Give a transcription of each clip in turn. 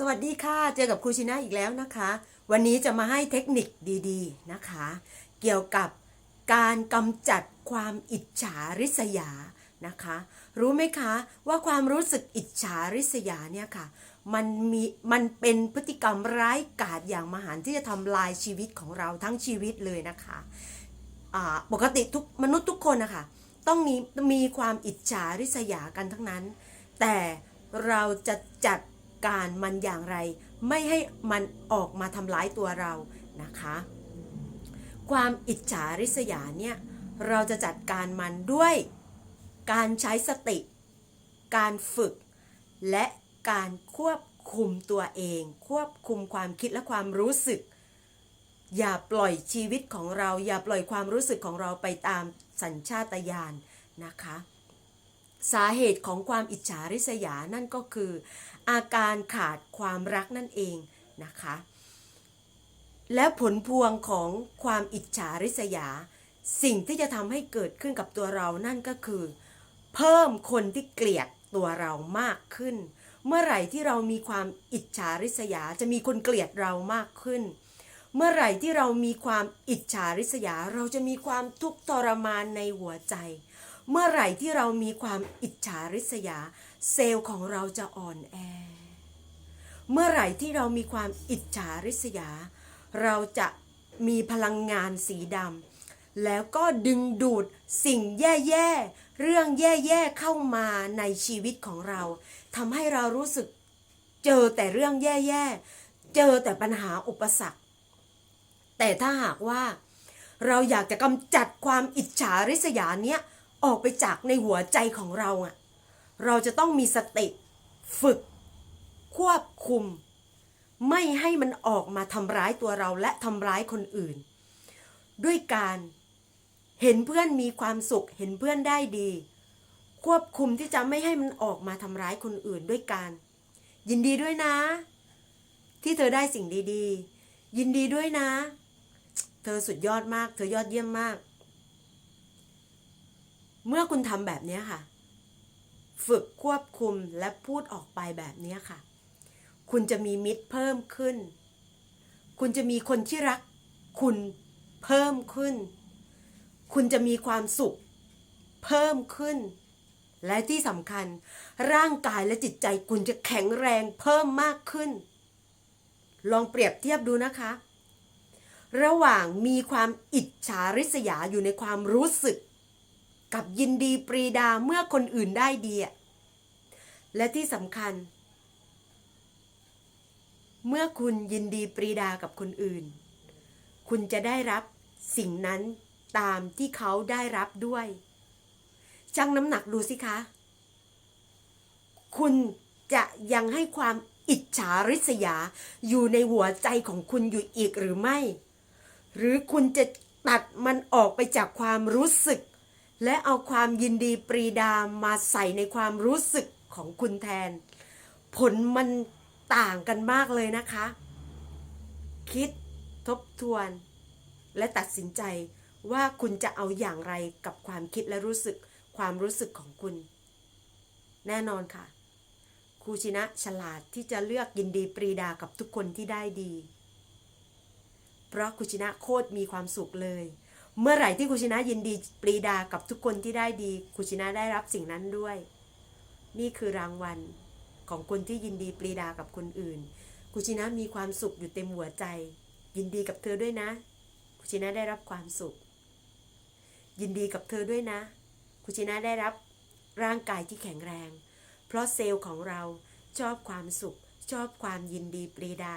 สวัสดีค่ะ เจอกับครูชินะอีกแล้วนะคะ วันนี้จะมาให้เทคนิคดีๆนะคะ เกี่ยวกับการกำจัดความอิจฉาริษยานะคะ รู้ไหมคะว่าความรู้สึกอิจฉาริษยาเนี่ยค่ะมันมีมันเป็นพฤติกรรมร้ายกาจอย่างมหันต์ที่จะทำลายชีวิตของเราทั้งชีวิตเลยนะคะปกติทุกมนุษย์ทุกคนนะคะต้องมีมีความอิจฉาริษยากันทั้งนั้น แต่เราจะจัด การมันอย่างไร ไม่ให้มันออกมาทำร้ายตัวเรานะคะ ความอิจฉาริษยาเนี่ยเราจะจัดการมันด้วยการใช้สติ การฝึก และการควบคุมตัวเอง ควบคุมความคิดและความรู้สึก อย่าปล่อยชีวิตของเรา อย่าปล่อยความรู้สึกของเราไปตามสัญชาตญาณนะคะ สาเหตุของความอิจฉาริษยานั่นก็คือ อาการขาดความรักนั่นเองนะคะ และผลพวงของความอิจฉาริษยา สิ่งที่จะทำให้เกิดขึ้นกับตัวเรานั่นก็คือ เพิ่มคนที่เกลียดตัวเรามากขึ้น เมื่อไหร่ที่เรามีความอิจฉาริษยาจะมีคนเกลียดเรามากขึ้น เมื่อไหร่ที่เรามีความอิจฉาริษยาเราจะมีความทุกข์ทรมานในหัวใจ เมื่อไหร่ที่เรามีความอิจฉาริษยา เซลล์ของเราจะอ่อนแอ เมื่อไหร่ที่เรามีความอิจฉาริษยา เราจะมีพลังงานสีดำแล้วก็ดึงดูดสิ่งแย่ๆ เรื่องแย่ๆ เข้ามาในชีวิตของเราทำให้เรารู้สึกเจอแต่เรื่องแย่ๆ เจอแต่ปัญหาอุปสรรค แต่ถ้าหากว่า เราอยากจะกำจัดความอิจฉาริษยาเนี้ย ออกไปจากในหัวใจของเราอะเราจะต้องมีสติ ฝึก ควบคุม ไม่ให้มันออกมาทำร้ายตัวเราและทำร้ายคนอื่น ด้วยการเห็นเพื่อนมีความสุข เห็นเพื่อนได้ดี ควบคุมที่จะไม่ให้มันออกมาทำร้ายคนอื่นด้วยการ ยินดีด้วยนะ ที่เธอได้สิ่งดีๆ ยินดีด้วยนะ เธอสุดยอดมาก เธอยอดเยี่ยมมาก เมื่อคุณทำแบบนี้ค่ะ ฝึกควบคุมและพูดออกไปแบบนี้ค่ะ คุณจะมีมิตรเพิ่มขึ้น คุณจะมีคนที่รัก คุณเพิ่มขึ้น คุณจะมีความสุข เพิ่มขึ้น และที่สำคัญ ร่างกายและจิตใจคุณจะแข็งแรงเพิ่มมากขึ้น ลองเปรียบเทียบดูนะคะ ระหว่างมีความอิจฉาริษยาอยู่ในความรู้สึก กับยินดีปรีดาเมื่อคนอื่นได้ดีอะและที่สำคัญ เมื่อคุณยินดีปรีดากับคนอื่น คุณจะได้รับสิ่งนั้นตามที่เขาได้รับด้วยชั่งน้ำหนักดูสิคะ คุณจะยังให้ความอิจฉาริษยาอยู่ในหัวใจของคุณอยู่อีกหรือไม่ หรือคุณจะตัดมันออกไปจากความรู้สึก และเอาความยินดีปรีดามาใส่ในความรู้สึกของคุณแทน ผลมันต่างกันมากเลยนะคะ คิดทบทวน และตัดสินใจว่าคุณจะเอาอย่างไรกับความคิดและรู้สึกความรู้สึกของคุณ แน่นอนค่ะครูชินะฉลาดที่จะเลือกยินดีปรีดากับทุกคนที่ได้ดี เพราะครูชินะโคตรมีความสุขเลย เมื่อไหร่ที่ครูชินะยินดีปรีดากับทุกคนที่ได้ดีครูชินะได้รับสิ่งนั้นด้วย นี่คือรางวัลของคนที่ยินดีปรีดากับคนอื่นครูชินะมีความสุขอยู่เต็มหัวใจ ยินดีกับเธอด้วยนะครูชินะได้รับความสุข ยินดีกับเธอด้วยนะครูชินะได้รับร่างกายที่แข็งแรง เพราะเซลล์ของเราชอบความสุข ชอบความยินดีปรีดา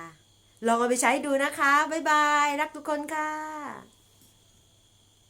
ลองเอาไปใช้ดูนะคะ บ๊ายบาย รักทุกคนค่ะ